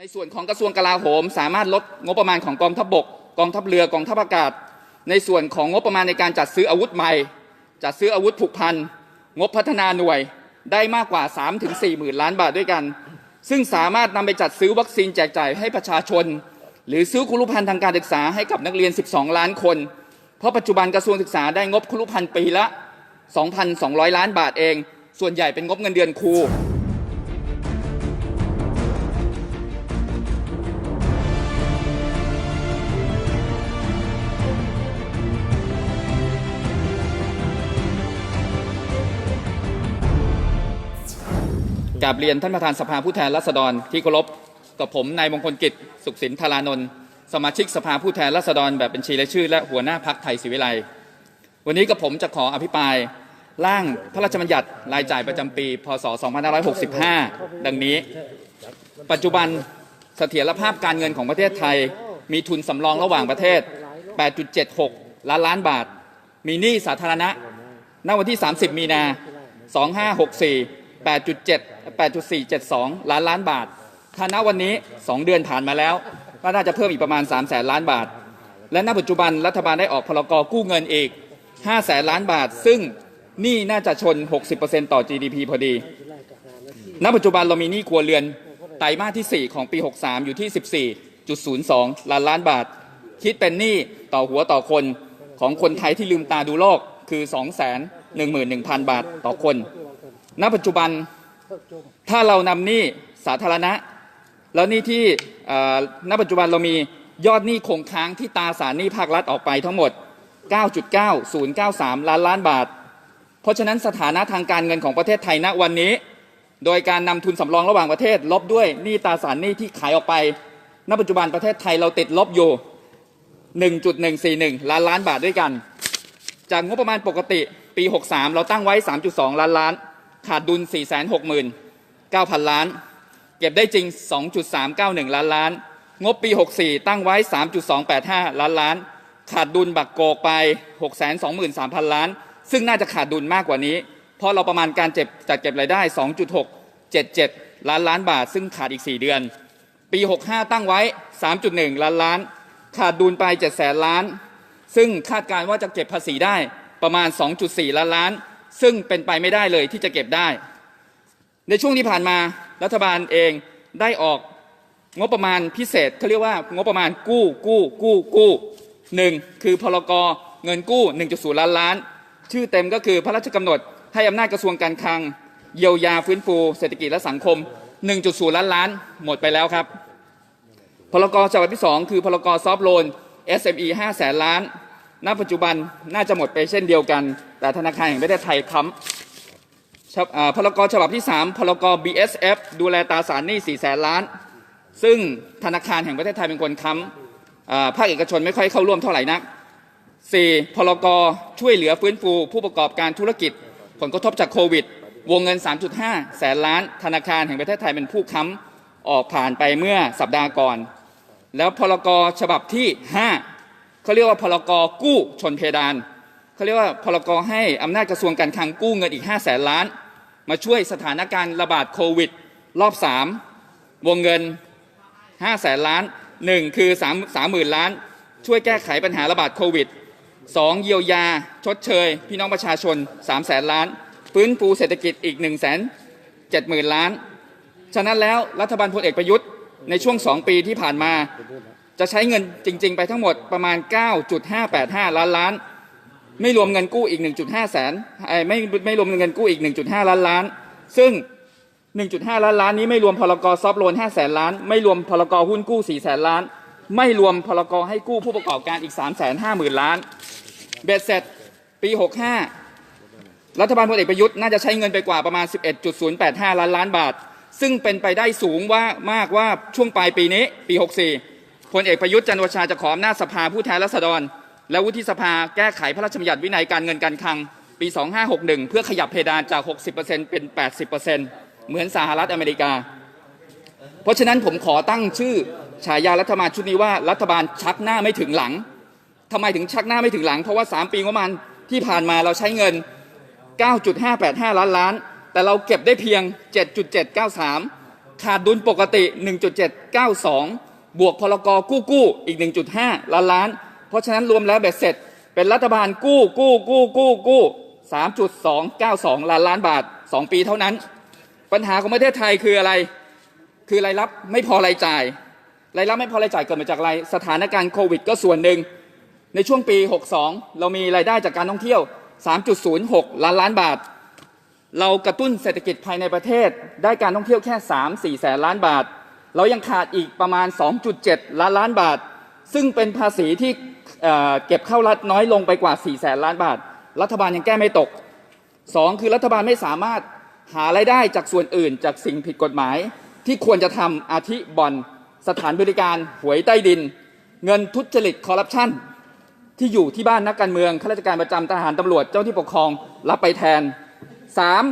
ในส่วนของกระทรวงกลาโหม สามารถลดงบประมาณของกองทัพบก กองทัพเรือกองทัพอากาศ ในส่วนของงบประมาณในการจัดซื้ออาวุธใหม่ จัดซื้ออาวุธผูกพันงบพัฒนาหน่วยได้มากกว่า 3-4หมื่นล้านบาทด้วยกัน ซึ่งสามารถนำไปจัดซื้อวัคซีนแจกจ่ายให้ประชาชน หรือซื้อคุรุพันธ์ทางการศึกษาให้กับนักเรียน 12 ล้านคน เพราะปัจจุบันกระทรวงศึกษาได้งบคุรุพันธ์ปีละ 2,200 ล้านบาทเอง ส่วนใหญ่เป็นงบเงินเดือนครู กราบเรียนท่านประธานสภาผู้แทนราษฎรที่เคารพกับผมนายมงคลกิจสุขสินธารานนท์สมาชิกสภาผู้แทนราษฎรแบบบัญชีรายชื่อ และหัวหน้าพักไทยศิวิไลวันนี้กับผมจะขออภิปรายร่างพระราชบัญญัติรายจ่ายประจำปี พศ 2565 ดังนี้ ปัจจุบันเสถียรภาพการเงินของประเทศไทย มีทุนสำรองระหว่างประเทศ 8.76 ล้านล้านบาท มีหนี้สาธารณะณวันที่ 30 มีนา 2564 8.7 8.472 ล้านล้านบาท ถ้าณวันนี้ 2 เดือนผ่านมาแล้ว ก็น่าจะเพิ่มอีกประมาณ3แสนล้านบาท และณปัจจุบันรัฐบาลได้ออกพลกรกู้เงินอีก 5 แสนล้านบาท ซึ่งหนี้น่าจะชน 60%ต่อ GDP พอดี ณ ปัจจุบันเรามีหนี้ครัวเรือนไตรมาสที่ 4 ของปี 63 อยู่ที่ 14.02 ล้านล้านบาท คิดเป็นหนี้ต่อหัวต่อคนของคนไทยที่ลืมตาดูโลกคือ 211,000 บาทต่อคน ณปัจจุบันถ้าเรานำหนี้สาธารณะ แล้วหนี้ที่ณปัจจุบันเรามียอดหนี้คงค้างที่ตาสารหนี้ภาครัฐออกไปทั้งหมด 9.9093 ล้านล้านบาท เพราะฉะนั้นสถานะทางการเงินของประเทศไทยณวันนี้ โดยการนำทุนสำรองระหว่างประเทศ ลบด้วยหนี้ตาสารหนี้ที่ขายออกไป ณปัจจุบันประเทศไทยเราติดลบอยู่ 1.141 ล้านล้านบาทด้วยกัน จากงบประมาณปกติปี 63 เราตั้งไว้ 3.2 ล้านล้าน ขาดดุล 469,000 ล้าน เก็บได้จริง 2.391 ล้านล้าน งบปี 64 ตั้งไว้ 3.285 ล้านล้าน ขาดดุลบักโกกไป 623,000 ล้าน ซึ่งน่าจะขาดดุลมากกว่านี้ เพราะเราประมาณการเจ็บจัดเก็บรายได้ 2.677 ล้านล้านบาท ซึ่งขาดอีก 4 เดือน ปี 65 ตั้งไว้ 3.1 ล้านล้าน ขาดดุลไป7แสนล้าน ซึ่งคาดการณ์ว่าจะเก็บภาษีได้ประมาณ 2.4 ล้านล้าน ซึ่งเป็นไปไม่ได้เลยที่จะเก็บได้ ในช่วงที่ผ่านมารัฐบาลเองได้ออกงบประมาณพิเศษเขาเรียกว่างบประมาณกู้กู้กู้กู้หนึ่งคือพลกรเงินกู้ 1.0 ล้านล้าน ชื่อเต็มก็คือพระราชกำหนดให้อำนาจกระทรวงการคลัง เยียวยาฟื้นฟูเศรษฐกิจและสังคม 1.0 ล้านล้าน หมดไปแล้วครับ พลกรฉบับที่ 2 คือพลกรซอฟโลน SME 5แสนล้าน ณ ปัจจุบันน่าจะหมดไปเช่นเดียวกัน แต่ธนาคารแห่งประเทศไทยค้ำฉบับอ่าพลกฉบับที่ 3พลก BSF ดูแลตราสารหนี้4แสนล้าน ซึ่งธนาคารแห่งประเทศไทยเป็นคนค้ำภาคเอกชนไม่ค่อยเข้าร่วมเท่าไหร่นัก 4. พลกช่วยเหลือฟื้นฟู ผู้ประกอบการธุรกิจ ผลกระทบจากโควิด วงเงิน 3.5 แสนล้าน ธนาคารแห่งประเทศไทยเป็นผู้ค้ำออกผ่านไปเมื่อสัปดาห์ก่อน แล้วพลกฉบับที่ 5เขาเรียกว่าพลกกู้ชนเพดาน เขาเรียกว่าพลกรให้อำนาจกระทรวงการคลังกู้เงินอีก5แสนล้าน มาช่วยสถานการณ์ระบาดโควิด รอบ 3 วงเงิน5แสนล้าน 1 คือ 3 3 0,000 ล้าน ช่วยแก้ไขปัญหาระบาดโควิด 2. เยียวยา ชดเชย พี่น้องประชาชน3แสนล้าน ฟื้นฟูเศรษฐกิจอีก 1 7 0 0 0 0 ล้าน ฉะนั้นแล้วรัฐบาลพลเอกประยุทธ์ในช่วง 2 ปีที่ผ่านมา จะใช้เงินจริง ๆ ไปทั้งหมดประมาณ 9.585 ล้านล้าน ไม่รวมเงินกู้อีก 1.5 แสนเอ้ไม่ไม่รวมเงินกู้อีก 1.5 ล้านล้าน ซึ่ง 1.5 ล้านล้านนี้ไม่รวมพลกรซอฟโลน5แสนล้าน ไม่รวมพลกรหุ้นกู้4แสนล้าน ไม่รวมพลกรให้กู้ผู้ประกอบการอีก 3 5 0 0 0 0 ล้าน เบ็ดเสร็จปี 65 รัฐบาลพลเอกประยุทธ์น่าจะใช้เงินไปกว่าประมาณ 11.085 ล้านล้านบาท ซึ่งเป็นไปได้สูงว่ามากว่าช่วงปลายปีนี้ปี 64พลเอกประยุทธ์จันทร์โอชาจะขออำนาจสภาผู้แทนราษฎร และวุฒิสภาแก้ไขพระราชบัญญัติวินัยการเงินการคลังปี 2561 เพื่อขยับเพดานจาก 60%เป็น 80%เหมือนสหรัฐอเมริกา เพราะฉะนั้นผมขอตั้งชื่อฉายารัฐบาลชุดนี้ว่ารัฐบาลชักหน้าไม่ถึงหลังทำไมถึงชักหน้าไม่ถึงหลัง เพราะว่า 3 ปีงบประมาณที่ผ่านมาเราใช้เงิน 9.585 ล้านล้าน แต่เราเก็บได้เพียง 7.793 ขาดดุลปกติ 1.792 บวกพลกกู้กู้อีก 1.5 ล้านล้าน เพราะฉะนั้นรวมแล้วเบ็ดเสร็จ เป็นรัฐบาลกู้กู้กู้กู้กู้3.292ล้านล้านบาท2ปีเท่านั้น ปัญหาของประเทศไทยคืออะไร คือรายรับไม่พอรายจ่ายรายรับไม่พอรายจ่ายเกิดมาจากอะไรสถานการณ์โควิดก็ส่วนหนึ่ง ในช่วงปี 62 เรามีรายได้จากการท่องเที่ยว 3.06 ล้านล้านบาท เรากระตุ้นเศรษฐกิจภายในประเทศ ได้การท่องเที่ยวแค่ 3-4 แสนล้านบาท เรายังขาดอีกประมาณ 2.7 ล้านล้านบาท ซึ่งเป็นภาษีที่เก็บเข้ารัฐน้อยลงไปกว่า4แสนล้านบาท รัฐบาลยังแก้ไม่ตกสองคือรัฐบาลไม่สามารถหารายได้จากส่วนอื่น จากสิ่งผิดกฎหมาย ที่ควรจะทำอาทิบ่อน สถานบริการ หวยใต้ดิน เงินทุจริตคอร์รัปชันที่อยู่ที่บ้านนักการเมืองข้าราชการประจำทหารตำรวจเจ้าที่ปกครองรับไปแทนสาม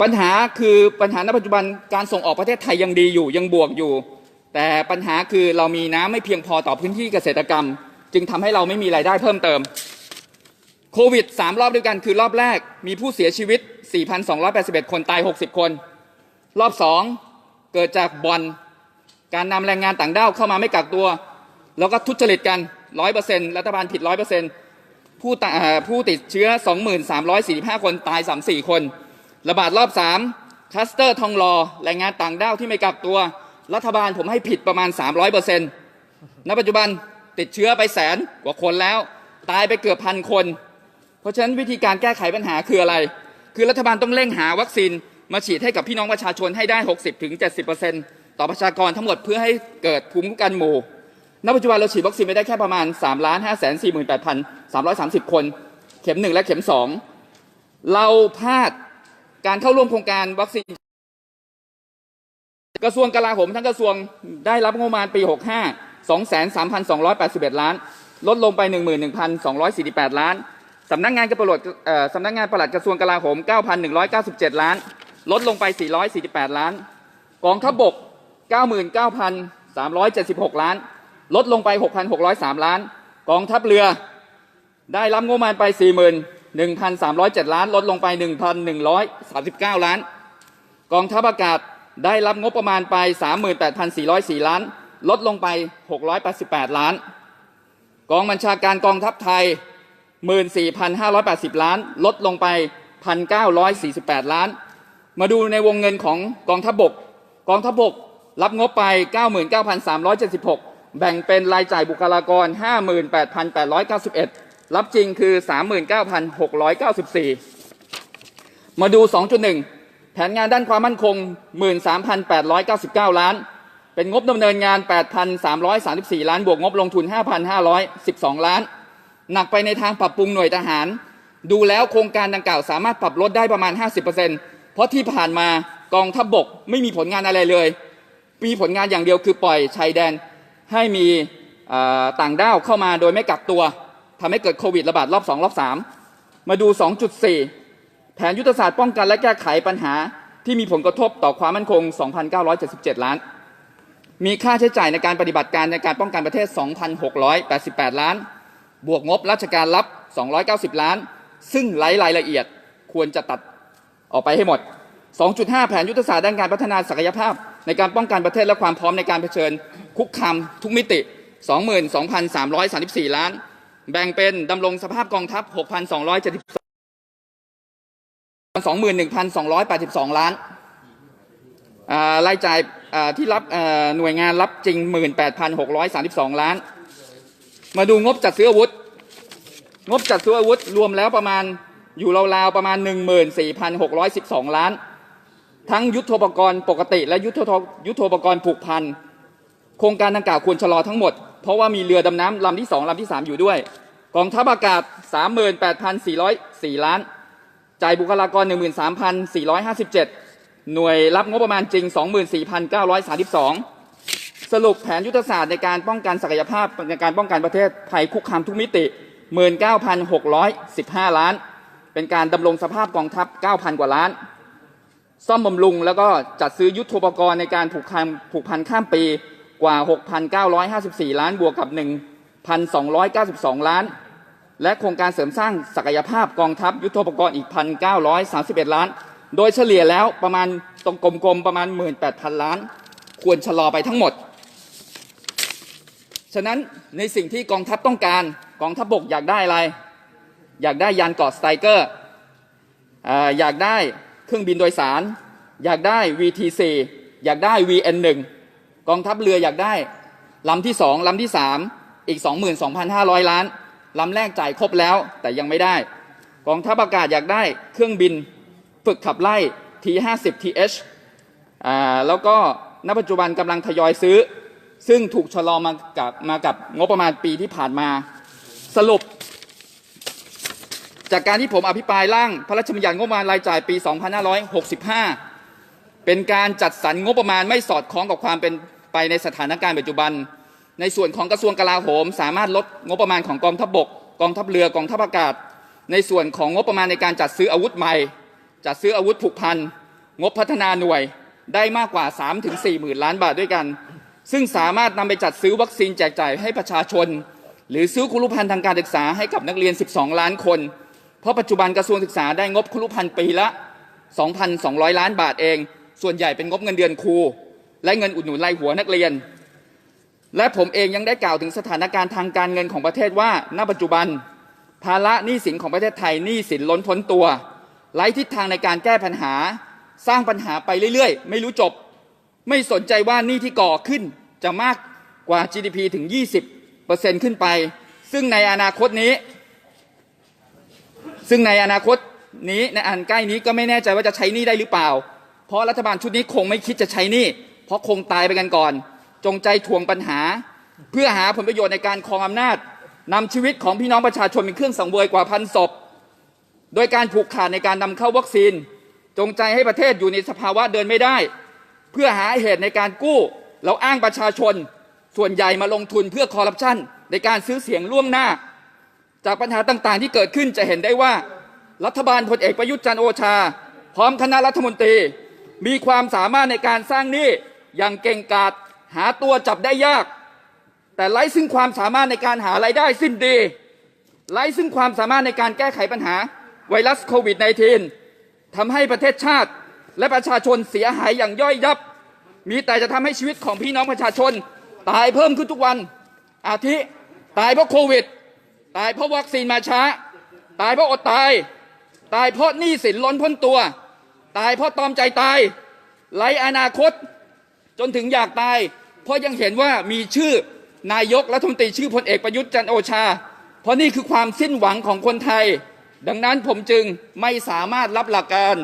ปัญหาคือปัญหาณปัจจุบันการส่งออกประเทศไทยยังดีอยู่ยังบวกอยู่ แต่ปัญหาคือเรามีน้ำไม่เพียงพอต่อพื้นที่เกษตรกรรม จึงทำให้เราไม่มีรายได้เพิ่มเติมโควิด3รอบด้วยกันคือรอบแรกมีผู้เสียชีวิต 4,281 คนตาย 60 คน รอบ 2 เกิดจากบอลการนำแรงงานต่างด้าวเข้ามาไม่กักตัว แล้วก็ทุจริตกัน 100%รัฐบาลผิด 100%ผู้ตาเอ่อผู้ติดเชื้อ23,345 คนตาย 34 คน ระบาดรอบ 3 คลัสเตอร์ทองรอแรงงานต่างด้าวที่ไม่กักตัว รัฐบาลผมให้ผิดประมาณ 300%ณปัจจุบันติดเชื้อไปแสนกว่าคนแล้ว ตายไปเกือบพันคน เพราะฉะนั้นวิธีการแก้ไขปัญหาคืออะไร คือรัฐบาลต้องเร่งหาวัคซีนมาฉีดให้กับพี่น้องประชาชนให้ได้ 60-70%ต่อประชากรทั้งหมดเพื่อให้เกิดภูมิคุ้มกันหมู่ณปัจจุบันเราฉีดวัคซีนไปได้แค่ประมาณ3ล้าน5 4 8 3 3 0 คน เข็ม 1 และเข็ม 2 เราพลาดการเข้าร่วมโครงการวัคซีน กระทรวงกลาโหมทั้งกระทรวงได้รับงบประมาณปี 65 23,281 ล้าน ลดลงไป 11,248 ล้านสำนักงานกระปรวจเอ่อสำนักงานปลัดกระทรวงกลาโหม 9,197 ล้าน ลดลงไป 448 ล้าน กองทัพบก 99,376 ล้าน ลดลงไป 6,603 ล้าน กองทัพเรือ ได้รับงบประมาณไป 41,307 ล้าน ลดลงไป 1,139 ล้าน กองทัพอากาศ ได้รับงบประมาณไป 38,404 ล้าน ลดลงไป 688 ล้าน กองบัญชาการกองทัพไทย 14,580 ล้าน ลดลงไป 1,948 ล้าน มาดูในวงเงินของกองทัพบก กองทัพบกรับงบไป 99,376 แบ่งเป็นรายจ่ายบุคลากร 58,891 รับจริงคือ 39,694 มาดู 2.1 ผนงานด้านความมั่นคง 13,899 ล้าน เป็นงบดำเนินงาน 8,334 ล้าน บวกงบลงทุน 5,512 ล้าน หนักไปในทางปรับปรุงหน่วยทหาร ดูแล้วโครงการดังกล่าวสามารถปรับลดได้ประมาณ 50%เพราะที่ผ่านมากองทัพบบกไม่มีผลงานอะไรเลย มีผลงานอย่างเดียวคือปล่อยชายแดนให้มีต่างด้าวเข้ามาโดยไม่กักตัวทำให้เกิดโควิดระบาดรอบ 2 รอบ 3 มาดู 2.4 แผนยุทธศาสตร์ป้องกันและแก้ไขปัญหาที่มีผลกระทบต่อความมั่นคง 2,977 ล้าน มีค่าใช้จ่ายในการปฏิบัติการในการป้องกันประเทศ 2,688 ล้าน บวกงบราชการรับ 290 ล้าน ซึ่งไร้รายละเอียดควรจะตัดออกไปให้หมด 2.5 แผนยุทธศาสตร์ด้านการพัฒนาศักยภาพ ในการป้องกันประเทศและความพร้อมในการเผชิญคุกคามทุกมิติ 22,334 ล้าน แบ่งเป็นดำรงสภาพกองทัพ 6,272 21,282ล้านอ่ารายจ่ายอ่าที่รับหน่วยงานรับจริง18,632ล้าน มาดูงบจัดซื้ออาวุธ งบจัดซื้ออาวุธรวมแล้วประมาณอยู่ราวๆประมาณ14,612ล้าน ทั้งยุทโธปกรณ์ปกติ และยุทโธยุทธปกรณ์ผูกพันโครงการดังกล่าวควรชะลอทั้งหมด เพราะว่ามีเรือดำน้ำลำที่2ลำที่3อยู่ด้วยกองทัพอากาศ 38,404 ล้าน จ่ายบุคลากร 13,457 หน่วยรับงบประมาณจริง 24,932 สรุปแผนยุทธศาสตร์ในการป้องกันศักยภาพในการป้องกันประเทศภัยคุกคามทุกมิติ 19,615 ล้าน เป็นการดำรงสภาพกองทัพ 9,000 กว่าล้าน ซ่อมบำรุงแล้วก็จัดซื้อยุทธปกรณ์ในการผูกพันผูกพันข้ามปีกว่า 6,954 ล้านบวกกับ 1,292 ล้าน และโครงการเสริมสร้างศักยภาพกองทัพยุทโธปกรณ์อีก 1,931 ล้าน โดยเฉลี่ยแล้วประมาณตรงกลมๆประมาณ 18,000 ล้าน ควรชะลอไปทั้งหมด ฉะนั้นในสิ่งที่กองทัพต้องการกองทัพบกอยากได้อะไร อยากได้ยานเกาะสไตเกอร์อยากได้เครื่องบินโดยสาร อยากได้ VT4 อยากได้ VN1 กองทัพเรืออยากได้ลำที่สองลำที่สามอีก 22,500 ล้าน ลำแรกจ่ายครบแล้วแต่ยังไม่ได้ กองทัพอากาศอยากได้เครื่องบินฝึกขับไล่ T50 TH อ่าแล้วก็ณปัจจุบันกำลังทยอยซื้อ ซึ่งถูกชะลอมากับมากับงบประมาณปีที่ผ่านมา สรุป จากการที่ผมอภิปรายร่างพระราชบัญญัติงบประมาณรายจ่ายปี 2565 เป็นการจัดสรรงบประมาณไม่สอดคล้องกับความเป็นไปในสถานการณ์ปัจจุบัน ในส่วนของกระทรวงกลาโหม สามารถลดงบประมาณของกองทัพบก กองทัพเรือกองทัพอากาศ ในส่วนของงบประมาณในการจัดซื้ออาวุธใหม่ จัดซื้ออาวุธผูกพันงบพัฒนาหน่วยได้มากกว่า 3-4หมื่นล้านบาทด้วยกัน ซึ่งสามารถนำไปจัดซื้อวัคซีนแจกจ่ายให้ประชาชน หรือซื้อคุรุพันธ์ทางการศึกษาให้กับนักเรียน 12 ล้านคน เพราะปัจจุบันกระทรวงศึกษาได้งบคุรุพันธ์ปีละ 2,200 ล้านบาทเอง ส่วนใหญ่เป็นงบเงินเดือนครู และเงินอุดหนุนรายหัวนักเรียน และผมเองยังได้กล่าวถึงสถานการณ์ทางการเงินของประเทศว่า ณ ปัจจุบัน ภาระหนี้สินของประเทศไทยหนี้สินล้นพ้นตัวไร้ทิศทางในการแก้ปัญหา สร้างปัญหาไปเรื่อยๆ ไม่รู้จบ ไม่สนใจว่าหนี้ที่ก่อขึ้นจะมากกว่า GDP ถึง 20%ขึ้นไป ซึ่งในอนาคตนี้ ซึ่งในอนาคตนี้ในอันใกล้นี้ก็ไม่แน่ใจว่าจะใช้หนี้ได้หรือเปล่า เพราะรัฐบาลชุดนี้คงไม่คิดจะใช้หนี้เพราะคงตายไปกันก่อน จงใจทวงปัญหา เพื่อหาผลประโยชน์ในการครองอำนาจนำชีวิตของพี่น้องประชาชนเป็นเครื่องสังเวยกว่าพันศพ โดยการผูกขาดในการนำเข้าวัคซีน จงใจให้ประเทศอยู่ในสภาวะเดินไม่ได้ เพื่อหาเหตุในการกู้แล้วอ้างประชาชน ส่วนใหญ่มาลงทุนเพื่อคอร์รัปชันในการซื้อเสียงล่วงหน้า จากปัญหาต่างๆ ที่เกิดขึ้นจะเห็นได้ว่า รัฐบาลพลเอกประยุทธ์จันทร์โอชา พร้อมคณะรัฐมนตรี มีความสามารถในการสร้างหนี้อย่างเก่งกาจ หาตัวจับได้ยาก แต่ไร้ซึ่งความสามารถในการหารายได้สิ้นดี ไร้ซึ่งความสามารถในการแก้ไขปัญหาไวรัสโควิด -19 ทำให้ประเทศชาติและประชาชนเสียหายอย่างย่อยยับ มีแต่จะทำให้ชีวิตของพี่น้องประชาชน ตายเพิ่มขึ้นทุกวัน อาทิตายเพราะโควิด ตายเพราะวัคซีนมาช้า ตายเพราะอดตาย ตายเพราะหนี้สินล้นพ้นตัว ตายเพราะตอมใจตายไร้อนาคต จนถึงอยากตาย เพราะยังเห็นว่ามีชื่อนายกรัฐมนตรีชื่อพลเอกประยุทธ์จันโอชา เพราะนี่คือความสิ้นหวังของคนไทย ดังนั้นผมจึงไม่สามารถรับหลักการ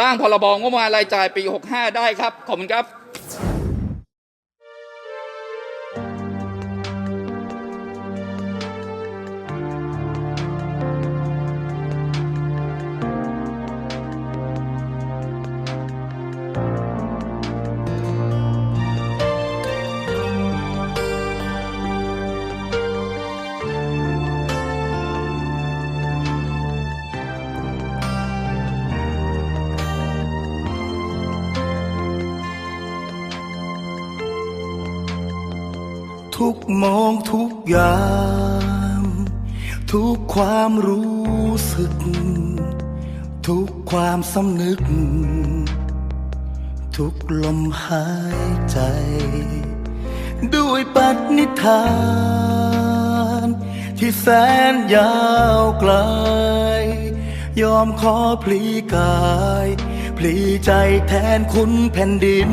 ร่างพรบงบประมาณรายจ่ายปี 65 ได้ครับ ขอบคุณครับ ทุกมองทุกยาม ทุกความรู้สึก ทุกความสำนึก ทุกลมหายใจ ด้วยปณิธาน ที่แสนยาวไกล ยอมขอพลีกาย พลีใจแทนคุณแผ่นดิน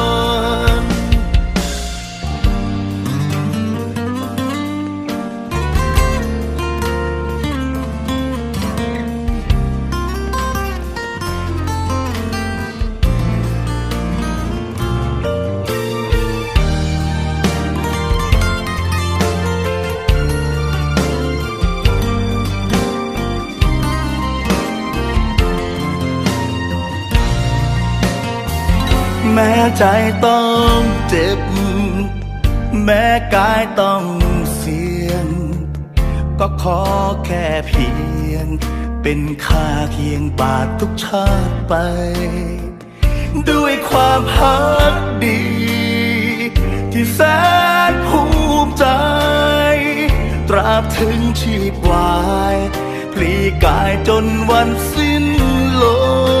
ม้ใจต้องเจ็บ แม้กายต้องเสี่ยง ก็ขอแค่เพียง เป็นค่าเคียงบาททุกชาติไป ด้วยความพักดี ที่แสนภูมิใจ ตราบถึงชีพวาย พลีกายจนวันสิ้นลม